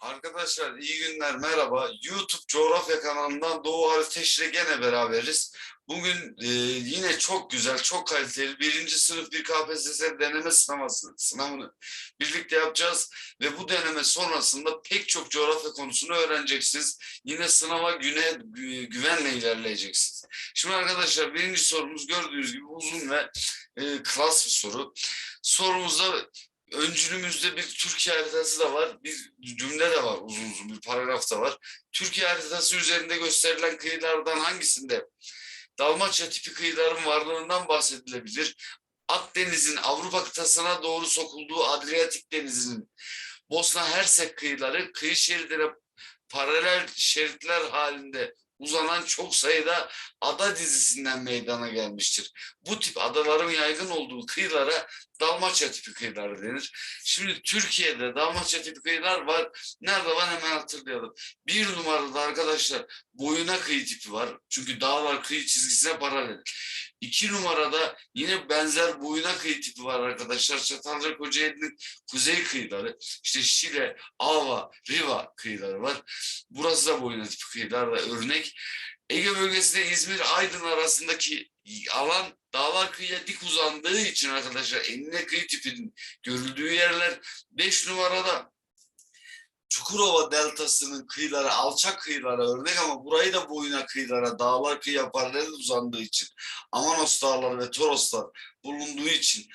Arkadaşlar iyi günler merhaba. YouTube coğrafya kanalından Doğu Harita ile gene beraberiz. Bugün e, yine çok güzel, çok kaliteli birinci sınıf bir KPSS deneme sınavı, sınavını birlikte yapacağız. Ve bu deneme sonrasında pek çok coğrafya konusunu öğreneceksiniz. Yine sınava güne, gü- güvenle ilerleyeceksiniz. Şimdi arkadaşlar birinci sorumuz gördüğünüz gibi uzun ve e, klas bir soru. Sorumuzda öncülümüzde bir Türkiye haritası da var. Bir cümle de var uzun uzun bir paragraf da var. Türkiye haritası üzerinde gösterilen kıyılardan hangisinde Dalmaçya tipi kıyıların varlığından bahsedilebilir? Akdeniz'in Avrupa kıtasına doğru sokulduğu Adriyatik Denizi'nin Bosna Hersek kıyıları kıyı şeridine paralel şeritler halinde uzanan çok sayıda ada dizisinden meydana gelmiştir. Bu tip adaların yaygın olduğu kıyılara Dalmaçya tipi kıyılar denir. Şimdi Türkiye'de Dalmaçya tipi kıyılar var. Nerede var hemen hatırlayalım. Bir numarada arkadaşlar boyuna kıyı tipi var. Çünkü dağlar kıyı çizgisine paralel. İki numarada yine benzer boyuna kıyı tipi var arkadaşlar. Çatalca Kocaeli'nin kuzey kıyıları. İşte Şile, Ava, Riva kıyıları var. Burası da boyuna tipi kıyılar da örnek. Ege bölgesinde İzmir, Aydın arasındaki alan dağlar kıyıya dik uzandığı için arkadaşlar enine kıyı tipinin görüldüğü yerler 5 numarada Çukurova deltasının kıyıları alçak kıyılara örnek ama burayı da boyuna kıyılara dağlar kıyıya paralel uzandığı için Amanos dağları ve Toroslar bulunduğu için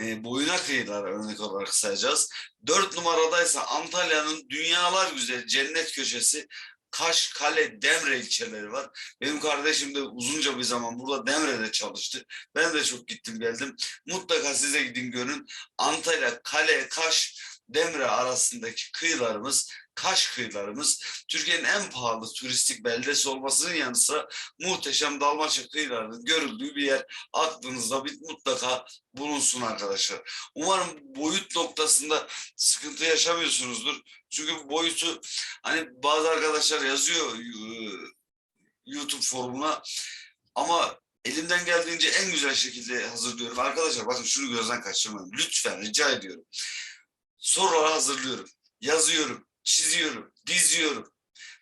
e, boyuna kıyılara örnek olarak sayacağız. Dört numaradaysa Antalya'nın dünyalar güzel cennet köşesi Kaş, Kale, Demre ilçeleri var. Benim kardeşim de uzunca bir zaman burada Demre'de çalıştı. Ben de çok gittim geldim. Mutlaka size gidin görün. Antalya, Kale, Kaş, Demre arasındaki kıyılarımız, Kaş kıyılarımız Türkiye'nin en pahalı turistik beldesi olmasının yanı sıra muhteşem Dalmaçya kıyılarının görüldüğü bir yer. Aklınızda bir mutlaka bulunsun arkadaşlar. Umarım boyut noktasında sıkıntı yaşamıyorsunuzdur. Çünkü boyutu hani bazı arkadaşlar yazıyor e, YouTube forumuna ama elimden geldiğince en güzel şekilde hazırlıyorum. Arkadaşlar bakın şunu gözden kaçırmayın. Lütfen rica ediyorum. Soruları hazırlıyorum. Yazıyorum, çiziyorum, diziyorum.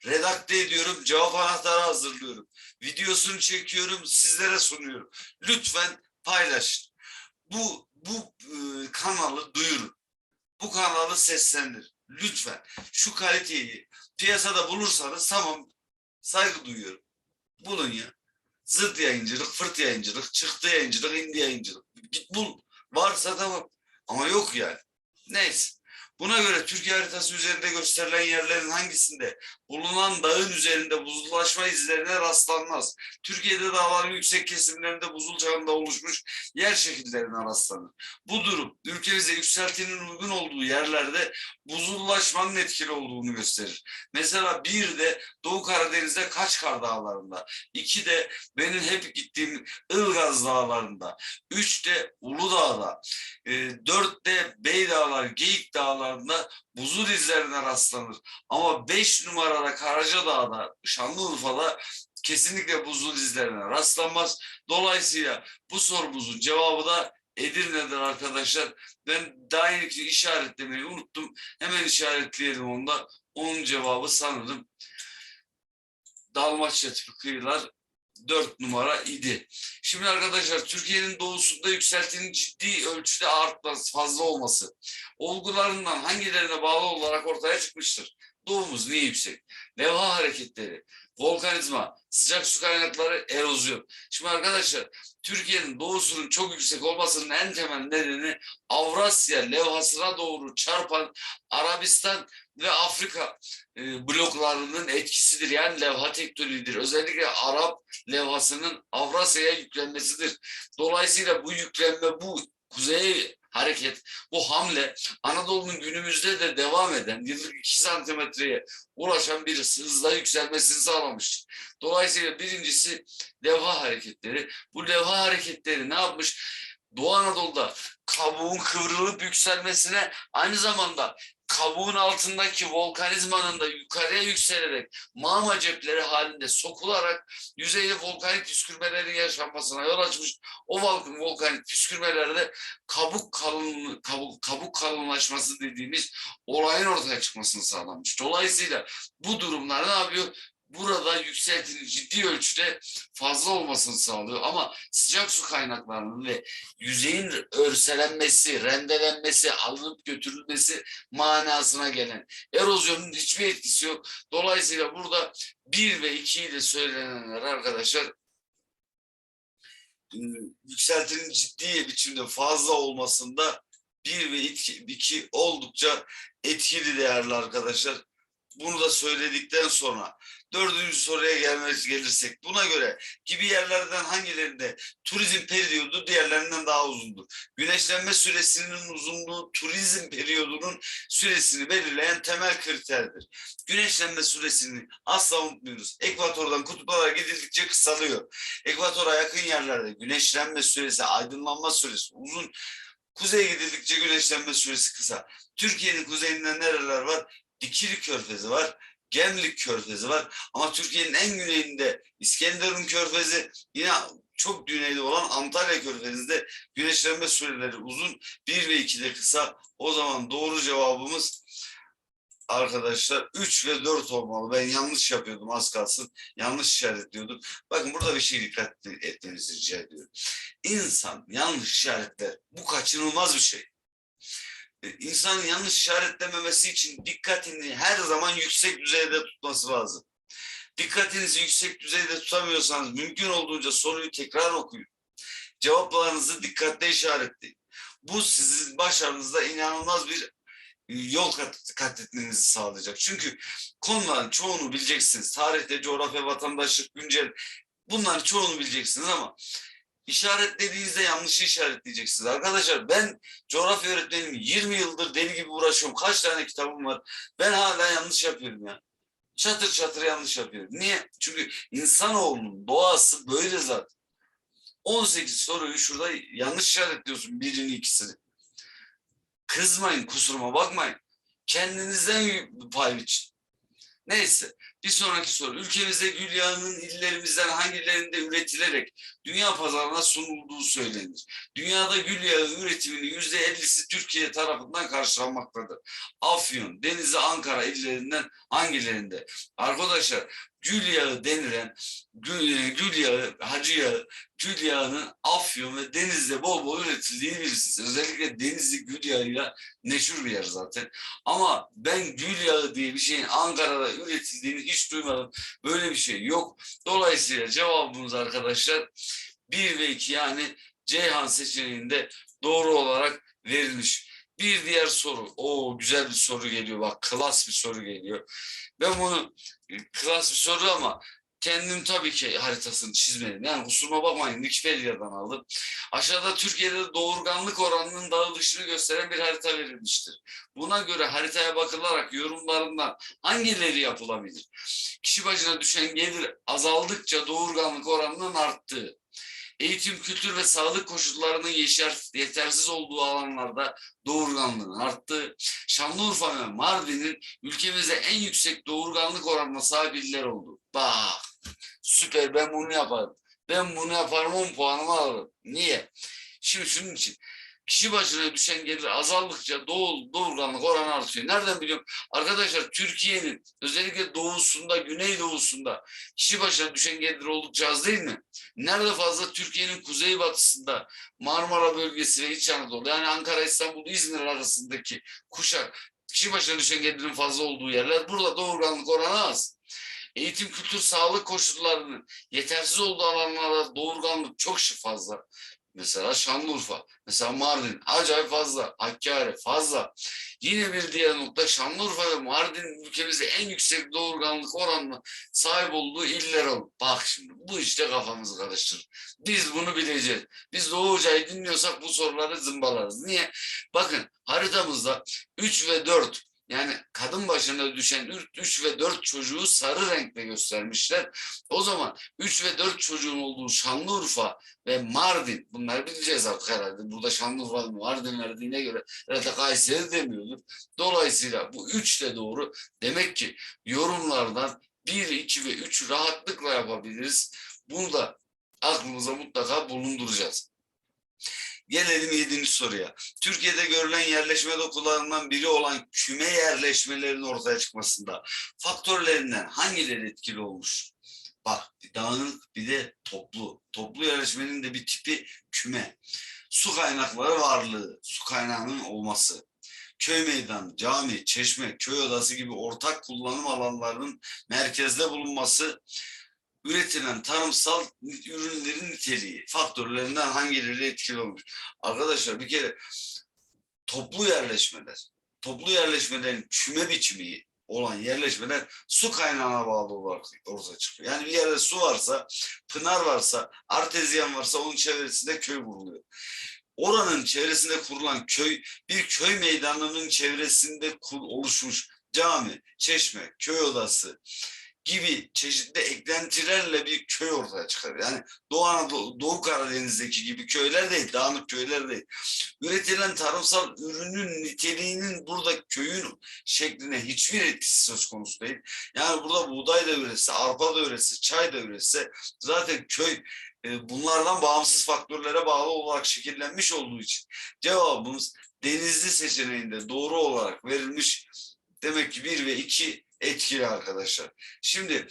Redakte ediyorum, cevap anahtarı hazırlıyorum. Videosunu çekiyorum, sizlere sunuyorum. Lütfen paylaşın. Bu bu e, kanalı duyurun. Bu kanalı seslendir. Lütfen şu kaliteyi piyasada bulursanız tamam saygı duyuyorum. Bulun ya. Zırt yayıncılık, fırt yayıncılık, çıktı yayıncılık, indi yayıncılık. Git bul. Varsa tamam. Ama yok yani. Neyse. Buna göre Türkiye haritası üzerinde gösterilen yerlerin hangisinde bulunan dağın üzerinde buzullaşma izlerine rastlanmaz. Türkiye'de dağların yüksek kesimlerinde buzul çağında oluşmuş yer şekillerine rastlanır. Bu durum ülkemizde yükseltinin uygun olduğu yerlerde buzullaşmanın etkili olduğunu gösterir. Mesela bir de Doğu Karadeniz'de Kaçkar Dağları'nda, iki de benim hep gittiğim Ilgaz Dağları'nda, üç de Uludağ'da, e, dört de Beydağlar, Geyik Dağları'nda buzul izlerine rastlanır. Ama beş numarada Karacadağ'da, Şanlıurfa'da kesinlikle buzul izlerine rastlanmaz. Dolayısıyla bu sorumuzun cevabı da Edirne'dir arkadaşlar. Ben daha yeni işaretlemeyi unuttum. Hemen işaretleyelim onu da. Onun cevabı sanırım Dalmaçya tipi kıyılar 4 numara idi. Şimdi arkadaşlar Türkiye'nin doğusunda yükseltinin ciddi ölçüde artması, fazla olması olgularından hangilerine bağlı olarak ortaya çıkmıştır? Doğumuz niye yüksek? Levha hareketleri, volkanizma, sıcak su kaynakları, erozyon. Şimdi arkadaşlar Türkiye'nin doğusunun çok yüksek olmasının en temel nedeni Avrasya levhasına doğru çarpan Arabistan ve Afrika e, bloklarının etkisidir. Yani levha tektoniğidir. Özellikle Arap levhasının Avrasya'ya yüklenmesidir. Dolayısıyla bu yüklenme, bu kuzeye hareket, bu hamle Anadolu'nun günümüzde de devam eden yıllık 2 santimetreye ulaşan bir hızla yükselmesini sağlamıştır. Dolayısıyla birincisi levha hareketleri. Bu levha hareketleri ne yapmış? Doğu Anadolu'da kabuğun kıvrılıp yükselmesine aynı zamanda kabuğun altındaki volkanizmanın da yukarıya yükselerek mağma cepleri halinde sokularak yüzeyde volkanik püskürmelerin yaşanmasına yol açmış. O vol- volkanik püskürmelerde kabuk kalın kabuk, kabuk kalınlaşması dediğimiz olayın ortaya çıkmasını sağlamış. Dolayısıyla bu durumlar ne yapıyor? Burada yükseltinin ciddi ölçüde fazla olmasını sağlıyor ama sıcak su kaynaklarının ve yüzeyin örselenmesi, rendelenmesi, alınıp götürülmesi manasına gelen erozyonun hiçbir etkisi yok. Dolayısıyla burada 1 ve 2 ile söylenenler arkadaşlar ıı, yükseltinin ciddi biçimde fazla olmasında 1 ve 2 oldukça etkili değerli arkadaşlar. Bunu da söyledikten sonra dördüncü soruya gelmez gelirsek buna göre gibi yerlerden hangilerinde turizm periyodu diğerlerinden daha uzundur? Güneşlenme süresinin uzunluğu turizm periyodunun süresini belirleyen temel kriterdir. Güneşlenme süresini asla unutmuyoruz. Ekvatordan kutuplara gidildikçe kısalıyor. Ekvatora yakın yerlerde güneşlenme süresi, aydınlanma süresi uzun. Kuzeye gidildikçe güneşlenme süresi kısa. Türkiye'nin kuzeyinde nereler var? Dikili Körfezi var. Gemlik Körfezi var. Ama Türkiye'nin en güneyinde İskenderun Körfezi yine çok güneyde olan Antalya Körfezi'nde güneşlenme süreleri uzun. 1 ve 2'de kısa. O zaman doğru cevabımız arkadaşlar 3 ve 4 olmalı. Ben yanlış yapıyordum az kalsın. Yanlış işaretliyordum. Bakın burada bir şey dikkat etmenizi rica ediyorum. İnsan yanlış işaretler. Bu kaçınılmaz bir şey. E, insanın yanlış işaretlememesi için dikkatini her zaman yüksek düzeyde tutması lazım. Dikkatinizi yüksek düzeyde tutamıyorsanız mümkün olduğunca soruyu tekrar okuyun. Cevaplarınızı dikkatle işaretleyin. Bu sizin başarınızda inanılmaz bir e, yol kat, kat etmenizi sağlayacak. Çünkü konuların çoğunu bileceksiniz. Tarihte, coğrafya, vatandaşlık, güncel bunların çoğunu bileceksiniz ama işaretlediğinizde yanlış işaretleyeceksiniz. Arkadaşlar ben coğrafya öğretmeniyim. 20 yıldır deli gibi uğraşıyorum. Kaç tane kitabım var. Ben hala yanlış yapıyorum ya. Çatır çatır yanlış yapıyorum. Niye? Çünkü insanoğlunun doğası böyle zaten. 18 soruyu şurada yanlış işaretliyorsun birini ikisini. Kızmayın kusuruma bakmayın. Kendinizden pay biçin. Neyse bir sonraki soru. Ülkemizde gül yağının illerimizden hangilerinde üretilerek dünya pazarına sunulduğu söylenir. Dünyada gül yağı üretiminin yüzde ellisi Türkiye tarafından karşılanmaktadır. Afyon, Denizli, Ankara illerinden hangilerinde? Arkadaşlar gül yağı denilen gül, gül yağı, hacı yağı, gül yağının Afyon ve Denizli'de bol bol üretildiğini bilirsiniz. Özellikle Denizli gül yağıyla meşhur bir yer zaten. Ama ben gül yağı diye bir şeyin Ankara'da üretildiğini hiç duymadım. Böyle bir şey yok. Dolayısıyla cevabımız arkadaşlar 1 ve 2 yani Ceyhan seçeneğinde doğru olarak verilmiş. Bir diğer soru. O güzel bir soru geliyor. Bak klas bir soru geliyor. Ben bunu klas bir soru ama kendim tabii ki haritasını çizmedim. Yani kusuruma bakmayın Wikipedia'dan aldım. Aşağıda Türkiye'de doğurganlık oranının dağılışını gösteren bir harita verilmiştir. Buna göre haritaya bakılarak yorumlarından hangileri yapılabilir? Kişi başına düşen gelir azaldıkça doğurganlık oranının arttığı, eğitim, kültür ve sağlık koşullarının yeşer, yetersiz olduğu alanlarda doğurganlığın arttığı, Şanlıurfa ve Mardin'in ülkemizde en yüksek doğurganlık oranına sahip iller oldu. Bak süper ben bunu yaparım. Ben bunu yaparım 10 puanımı alırım. Niye? Şimdi şunun için kişi başına düşen gelir azaldıkça doğu, doğurganlık oranı artıyor. Nereden biliyorum? Arkadaşlar Türkiye'nin özellikle doğusunda, güneydoğusunda kişi başına düşen gelir oldukça az değil mi? Nerede fazla? Türkiye'nin kuzeybatısında Marmara bölgesi ve İç Anadolu yani Ankara, İstanbul, İzmir arasındaki kuşak kişi başına düşen gelirin fazla olduğu yerler. Burada doğurganlık oranı az. Eğitim, kültür, sağlık koşullarının yetersiz olduğu alanlarda doğurganlık çok fazla. Mesela Şanlıurfa, mesela Mardin acayip fazla, Hakkari fazla. Yine bir diğer nokta Şanlıurfa ve Mardin ülkemizde en yüksek doğurganlık oranına sahip olduğu iller oldu. Bak şimdi bu işte kafamızı karıştırır. Biz bunu bileceğiz. Biz Doğu Hoca'yı dinliyorsak bu soruları zımbalarız. Niye? Bakın haritamızda 3 ve 4 yani kadın başına düşen 3 ve 4 çocuğu sarı renkle göstermişler. O zaman 3 ve 4 çocuğun olduğu Şanlıurfa ve Mardin bunları bileceğiz artık herhalde. Burada Şanlıurfa Mardin verdiğine göre herhalde Kayseri demiyordur. Dolayısıyla bu 3 de doğru. Demek ki yorumlardan 1, 2 ve 3 rahatlıkla yapabiliriz. Bunu da aklımıza mutlaka bulunduracağız. Gelelim yedinci soruya. Türkiye'de görülen yerleşme dokularından biri olan küme yerleşmelerinin ortaya çıkmasında faktörlerinden hangileri etkili olmuş? Bak bir dağınık bir de toplu. Toplu yerleşmenin de bir tipi küme. Su kaynakları varlığı, su kaynağının olması. Köy meydanı, cami, çeşme, köy odası gibi ortak kullanım alanlarının merkezde bulunması üretilen tarımsal ürünlerin niteliği faktörlerinden hangileri etkili olmuş? Arkadaşlar bir kere toplu yerleşmeler, toplu yerleşmelerin küme biçimi olan yerleşmeler su kaynağına bağlı olarak ortaya çıkıyor. Yani bir yerde su varsa, pınar varsa, artezyen varsa onun çevresinde köy kuruluyor. Oranın çevresinde kurulan köy, bir köy meydanının çevresinde oluşmuş cami, çeşme, köy odası, gibi çeşitli eklentilerle bir köy ortaya çıkar. Yani Doğu Anadolu, Doğu Karadeniz'deki gibi köyler değil, dağınık köyler değil. Üretilen tarımsal ürünün niteliğinin burada köyün şekline hiçbir etkisi söz konusu değil. Yani burada buğday da üretse, arpa da üretse, çay da üretse zaten köy e, bunlardan bağımsız faktörlere bağlı olarak şekillenmiş olduğu için cevabımız denizli seçeneğinde doğru olarak verilmiş. Demek ki bir ve iki etkili arkadaşlar. Şimdi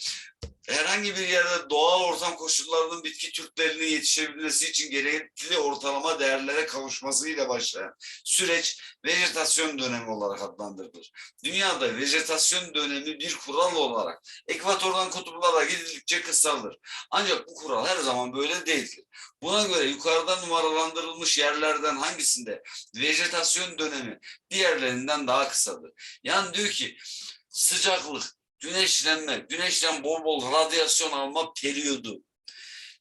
herhangi bir yerde doğal ortam koşullarının bitki türlerinin yetişebilmesi için gerekli ortalama değerlere kavuşmasıyla başlayan süreç vejetasyon dönemi olarak adlandırılır. Dünyada vejetasyon dönemi bir kural olarak ekvatordan kutuplara gidildikçe kısalır. Ancak bu kural her zaman böyle değildir. Buna göre yukarıda numaralandırılmış yerlerden hangisinde vejetasyon dönemi diğerlerinden daha kısadır? Yani diyor ki sıcaklık, güneşlenme, güneşten bol bol radyasyon alma periyodu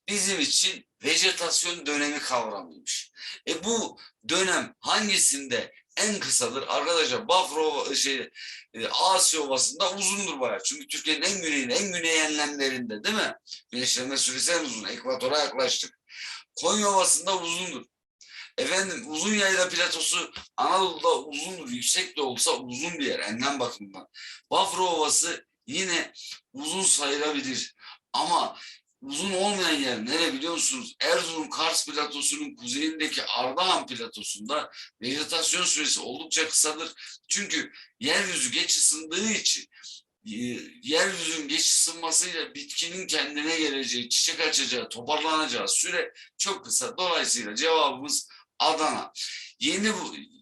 bizim için vejetasyon dönemi kavramıymış. E bu dönem hangisinde en kısadır? Arkadaşlar Bafra şey e, Asya Ovası'nda uzundur bayağı. Çünkü Türkiye'nin en güneyinde, en güney enlemlerinde değil mi? Güneşlenme süresi en uzun. Ekvatora yaklaştık. Konya Ovası'nda uzundur. Efendim uzun yayla platosu Anadolu'da uzundur. Yüksek de olsa uzun bir yer enlem bakımından. Bafra Ovası yine uzun sayılabilir. Ama uzun olmayan yer nere biliyor musunuz? Erzurum Kars platosunun kuzeyindeki Ardahan platosunda vejetasyon süresi oldukça kısadır. Çünkü yeryüzü geç ısındığı için e, yeryüzünün geç ısınmasıyla bitkinin kendine geleceği, çiçek açacağı, toparlanacağı süre çok kısa. Dolayısıyla cevabımız Adana. Yeni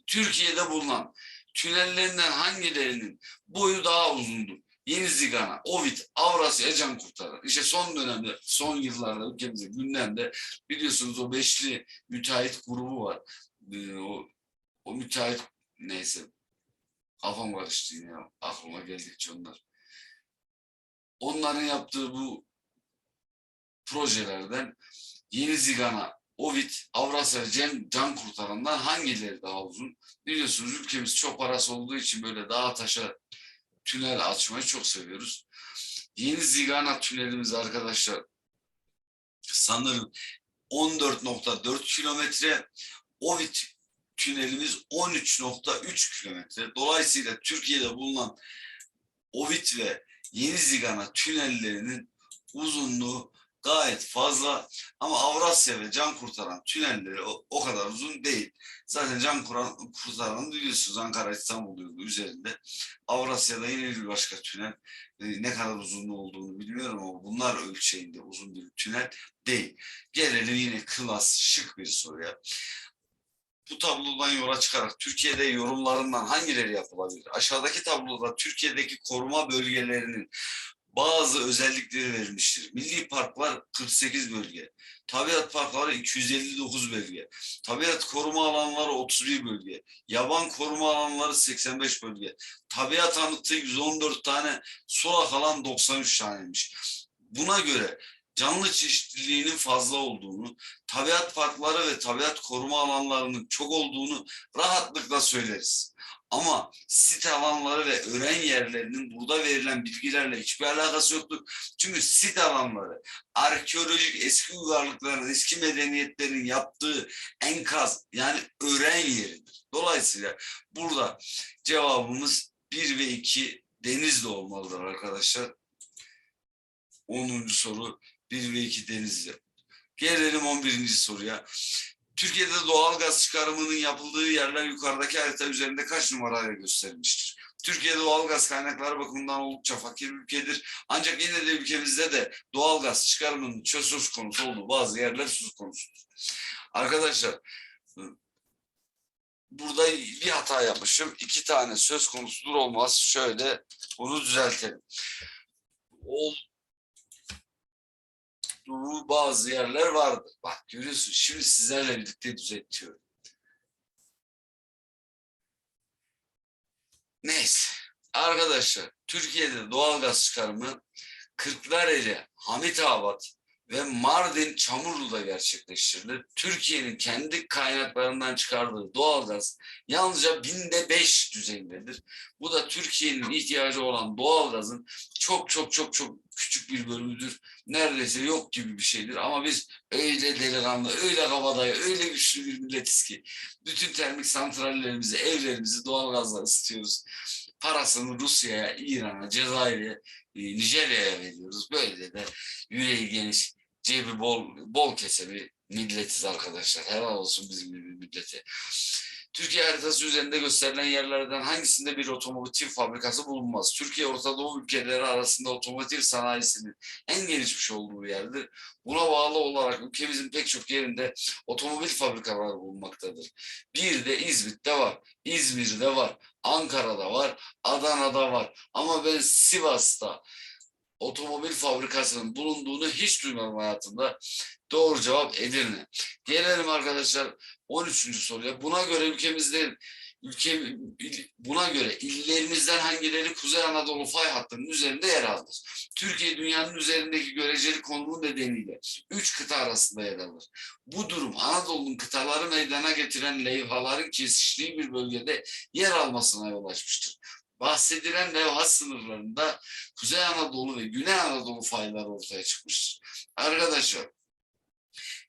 Türkiye'de bulunan tünellerinden hangilerinin boyu daha uzundur? Yeni Zigana, Ovid, Avrasya, Can Kurtaran. İşte son dönemde, son yıllarda ülkemizde gündemde biliyorsunuz o beşli müteahhit grubu var. Ee, o, o müteahhit neyse kafam karıştı yine. Aklıma geldikçe onlar. Onların yaptığı bu projelerden Yeni Zigana, Ovid, Avrasya, Can, Can Kurtaran'dan hangileri daha uzun? Biliyorsunuz ülkemiz çok parası olduğu için böyle dağa taşa tünel açmayı çok seviyoruz. Yeni Zigana tünelimiz arkadaşlar sanırım 14.4 kilometre. Ovid tünelimiz 13.3 kilometre. Dolayısıyla Türkiye'de bulunan Ovid ve Yeni Zigana tünellerinin uzunluğu gayet fazla ama Avrasya ve Can Kurtaran tünelleri o, o kadar uzun değil. Zaten Can Kurtaran, Kurtaran'ı biliyorsunuz Ankara İstanbul yolu üzerinde. Avrasya'da yine bir başka tünel. Ee, ne kadar uzunluğu olduğunu bilmiyorum ama bunlar ölçeğinde uzun bir tünel değil. Gelelim yine klas, şık bir soruya. Bu tablodan yola çıkarak Türkiye'de yorumlarından hangileri yapılabilir? Aşağıdaki tabloda Türkiye'deki koruma bölgelerinin bazı özellikleri verilmiştir. Milli parklar 48 bölge, tabiat parkları 259 bölge, tabiat koruma alanları 31 bölge, yaban koruma alanları 85 bölge, tabiat anıtı 114 tane, sulak alan 93 taneymiş. Buna göre canlı çeşitliliğinin fazla olduğunu, tabiat parkları ve tabiat koruma alanlarının çok olduğunu rahatlıkla söyleriz. Ama sit alanları ve öğren yerlerinin burada verilen bilgilerle hiçbir alakası yoktur. Çünkü sit alanları arkeolojik eski uygarlıkların, eski medeniyetlerin yaptığı enkaz yani öğren yeridir. Dolayısıyla burada cevabımız 1 ve 2 Denizli olmalıdır arkadaşlar. 10. soru 1 ve 2 Denizli. Gelelim 11. soruya. Türkiye'de doğal gaz çıkarımının yapıldığı yerler yukarıdaki harita üzerinde kaç numarayla gösterilmiştir? Türkiye doğal gaz kaynakları bakımından oldukça fakir bir ülkedir. Ancak yine de ülkemizde de doğal gaz çıkarımının söz konusu olduğu bazı yerler söz konusudur. Arkadaşlar burada bir hata yapmışım. İki tane söz konusudur olmaz. Şöyle bunu düzeltelim. Olduğu bazı yerler vardır. Bak görüyorsun şimdi sizlerle birlikte düzeltiyorum. Neyse. Arkadaşlar Türkiye'de doğalgaz çıkarımı Kırklareli, Hamitabat ve Mardin Çamurlu'da gerçekleştirilir. Türkiye'nin kendi kaynaklarından çıkardığı doğalgaz yalnızca binde beş düzeyindedir. Bu da Türkiye'nin ihtiyacı olan doğalgazın çok çok çok çok küçük bir bölümüdür. Neredeyse yok gibi bir şeydir ama biz öyle delikanlı, öyle kabadayı, öyle güçlü bir milletiz ki bütün termik santrallerimizi, evlerimizi doğalgazla ısıtıyoruz. Parasını Rusya'ya, İran'a, Cezayir'e, e, Nijerya'ya veriyoruz. Böyle de yüreği geniş, cebi bol, bol kese bir milletiz arkadaşlar. Helal olsun bizim gibi millete. Türkiye haritası üzerinde gösterilen yerlerden hangisinde bir otomotiv fabrikası bulunmaz? Türkiye Orta Doğu ülkeleri arasında otomotiv sanayisinin en gelişmiş olduğu yerdir. Buna bağlı olarak ülkemizin pek çok yerinde otomobil fabrikaları bulunmaktadır. Bir de İzmit'te var, İzmir'de var, Ankara'da var, Adana'da var. Ama ben Sivas'ta otomobil fabrikasının bulunduğunu hiç duymadım hayatımda. Doğru cevap Edirne. Gelelim arkadaşlar 13. soruya. Buna göre ülkemizde ülke buna göre illerimizden hangileri Kuzey Anadolu fay hattının üzerinde yer alır? Türkiye dünyanın üzerindeki göreceli konumu nedeniyle üç kıta arasında yer alır. Bu durum Anadolu'nun kıtaları meydana getiren levhaların kesiştiği bir bölgede yer almasına yol açmıştır. Bahsedilen levha sınırlarında Kuzey Anadolu ve Güney Anadolu fayları ortaya çıkmıştır. Arkadaşlar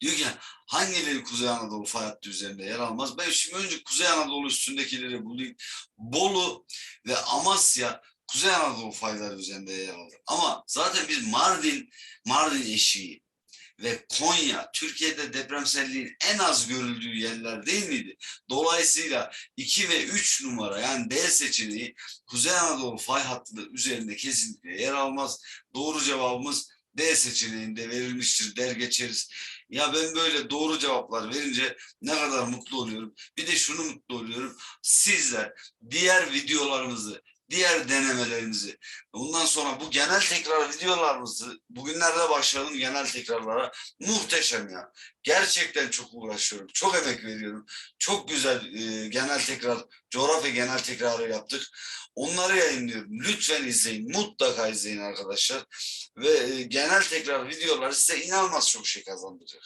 Diyor ki hangileri Kuzey Anadolu fay hattı üzerinde yer almaz? Ben şimdi önce Kuzey Anadolu üstündekileri bulayım. Bolu ve Amasya Kuzey Anadolu fayları üzerinde yer alır. Ama zaten biz Mardin, Mardin eşiği ve Konya Türkiye'de depremselliğin en az görüldüğü yerler değil miydi? Dolayısıyla 2 ve 3 numara yani D seçeneği Kuzey Anadolu fay hattı üzerinde kesinlikle yer almaz. Doğru cevabımız D seçeneğinde verilmiştir der geçeriz. Ya ben böyle doğru cevaplar verince ne kadar mutlu oluyorum. Bir de şunu mutlu oluyorum. Sizler diğer videolarımızı, diğer denemelerimizi, ondan sonra bu genel tekrar videolarımızı, bugünlerde başladım genel tekrarlara. Muhteşem ya. Gerçekten çok uğraşıyorum. Çok emek veriyorum. Çok güzel e, genel tekrar, coğrafya genel tekrarı yaptık. Onları yayınlıyorum. Lütfen izleyin. Mutlaka izleyin arkadaşlar. Ve e, genel tekrar videolar size inanılmaz çok şey kazandıracak.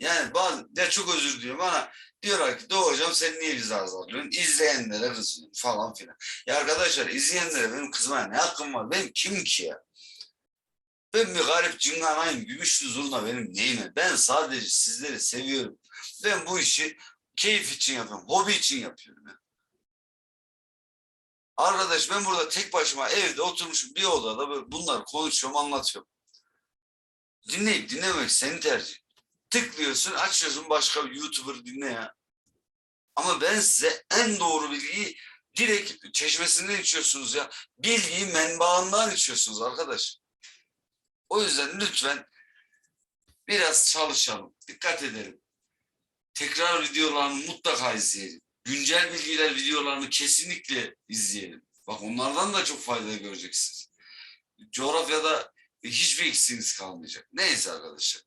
Yani bazı, ya çok özür diliyorum bana diyorlar ki Doğu hocam sen niye bizi azarlıyorsun? İzleyenlere kızıyorsun falan filan. Ya arkadaşlar izleyenlere benim kızmaya ne hakkım var? Ben kim ki ya? Ben bir garip cınganayım, gümüşlü zurna benim neyime? Ben sadece sizleri seviyorum. Ben bu işi keyif için yapıyorum, hobi için yapıyorum. Ya. Arkadaş ben burada tek başıma evde oturmuşum bir odada böyle bunlar konuşuyorum, anlatıyorum. Dinleyip dinlemek senin tercih. Tıklıyorsun, açıyorsun başka bir YouTuber dinle ya. Ama ben size en doğru bilgiyi direkt çeşmesinden içiyorsunuz ya. Bilgiyi menbaından içiyorsunuz arkadaş. O yüzden lütfen biraz çalışalım, dikkat edelim. Tekrar videolarını mutlaka izleyelim. Güncel bilgiler videolarını kesinlikle izleyelim. Bak onlardan da çok fayda göreceksiniz. Coğrafyada hiçbir eksiğiniz kalmayacak. Neyse arkadaşlar.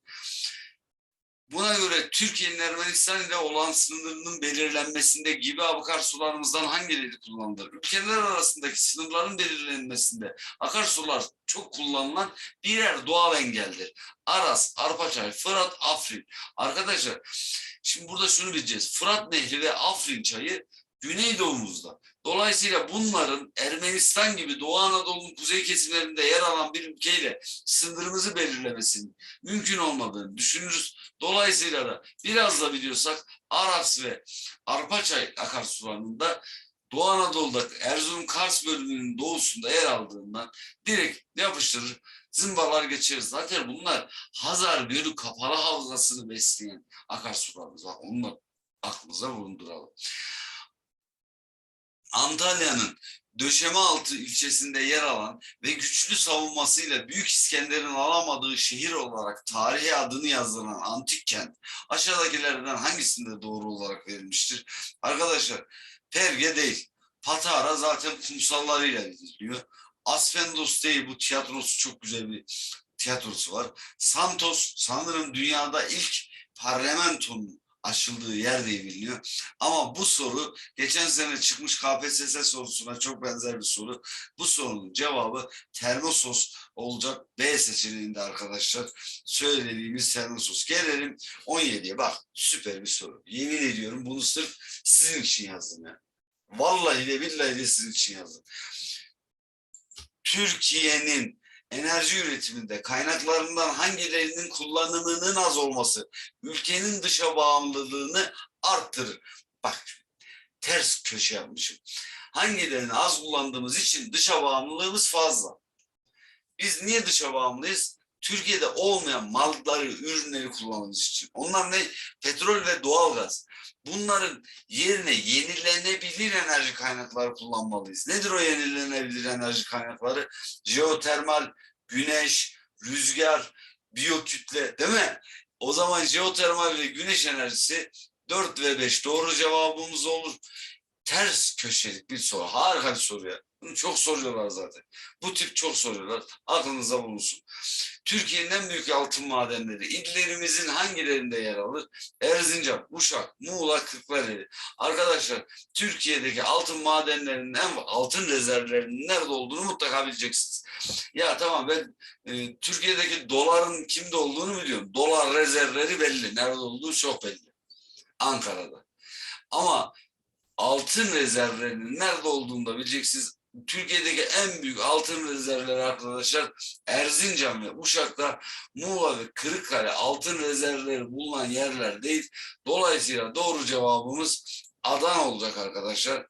Buna göre Türkiye'nin Ermenistan ile olan sınırının belirlenmesinde gibi akarsularımızdan hangileri kullanılır? Ülkeler arasındaki sınırların belirlenmesinde akarsular çok kullanılan birer doğal engeldir. Aras, Arpaçay, Fırat, Afrin. Arkadaşlar şimdi burada şunu bileceğiz. Fırat Nehri ve Afrin çayı Güneydoğumuzda. Dolayısıyla bunların Ermenistan gibi Doğu Anadolu'nun kuzey kesimlerinde yer alan bir ülkeyle sınırımızı belirlemesinin mümkün olmadığını düşünürüz. Dolayısıyla da biraz da biliyorsak Aras ve Arpaçay akarsularının da Doğu Anadolu'da Erzurum Kars bölümünün doğusunda yer aldığından direkt yapıştırır zımbalar geçeriz. Zaten bunlar Hazar Gölü kapalı havzasını besleyen akarsularımız var. Onu da aklımıza bulunduralım. Antalya'nın Döşemealtı ilçesinde yer alan ve güçlü savunmasıyla Büyük İskender'in alamadığı şehir olarak tarihe adını yazdıran antik kent aşağıdakilerden hangisinde doğru olarak verilmiştir? Arkadaşlar Perge değil. Patara zaten kumsallarıyla biliniyor. Aspendos değil bu tiyatrosu çok güzel bir tiyatrosu var. Santos sanırım dünyada ilk parlamentonun açıldığı yer diye biliniyor. Ama bu soru geçen sene çıkmış KPSS sorusuna çok benzer bir soru. Bu sorunun cevabı termosos olacak B seçeneğinde arkadaşlar. Söylediğimiz termosos. Gelelim 17'ye bak süper bir soru. Yemin ediyorum bunu sırf sizin için yazdım ya. Vallahi de billahi de sizin için yazdım. Türkiye'nin enerji üretiminde kaynaklarından hangilerinin kullanımının az olması ülkenin dışa bağımlılığını arttırır. Bak ters köşe yapmışım. Hangilerini az kullandığımız için dışa bağımlılığımız fazla. Biz niye dışa bağımlıyız? Türkiye'de olmayan malları, ürünleri kullanmamız için. Onlar ne? Petrol ve doğalgaz. Bunların yerine yenilenebilir enerji kaynakları kullanmalıyız. Nedir o yenilenebilir enerji kaynakları? Jeotermal, güneş, rüzgar, biyokütle değil mi? O zaman jeotermal ve güneş enerjisi 4 ve 5 doğru cevabımız olur. Ters köşelik bir soru. Harika bir soru ya. Bunu çok soruyorlar zaten. Bu tip çok soruyorlar. Aklınıza bulunsun. Türkiye'nin en büyük altın madenleri illerimizin hangilerinde yer alır? Erzincan, Uşak, Muğla, Kırklareli. Arkadaşlar Türkiye'deki altın madenlerinin en altın rezervlerinin nerede olduğunu mutlaka bileceksiniz. Ya tamam ben e, Türkiye'deki doların kimde olduğunu biliyorum. Dolar rezervleri belli. Nerede olduğu çok belli. Ankara'da. Ama altın rezervlerinin nerede olduğunu da bileceksiniz. Türkiye'deki en büyük altın rezervleri arkadaşlar Erzincan ve Uşak'ta Muğla ve Kırıkkale altın rezervleri bulunan yerler değil. Dolayısıyla doğru cevabımız Adana olacak arkadaşlar.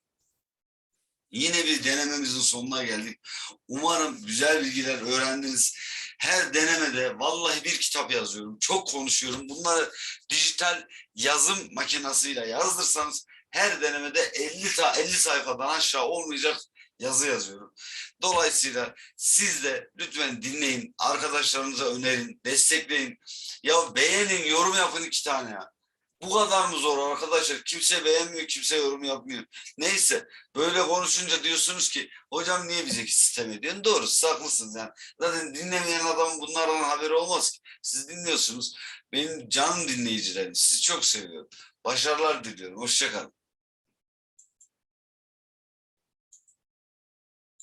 Yine bir denememizin sonuna geldik. Umarım güzel bilgiler öğrendiniz. Her denemede vallahi bir kitap yazıyorum. Çok konuşuyorum. Bunları dijital yazım makinasıyla yazdırsanız her denemede 50 ta 50 sayfadan aşağı olmayacak yazı yazıyorum. Dolayısıyla siz de lütfen dinleyin, arkadaşlarınıza önerin, destekleyin. Ya beğenin, yorum yapın iki tane ya. Bu kadar mı zor arkadaşlar? Kimse beğenmiyor, kimse yorum yapmıyor. Neyse böyle konuşunca diyorsunuz ki hocam niye bize sistem ediyorsun? Doğru haklısınız yani. Zaten dinlemeyen adamın bunlardan haberi olmaz ki. Siz dinliyorsunuz. Benim canım dinleyicilerim. Sizi çok seviyorum. Başarılar diliyorum. Hoşçakalın.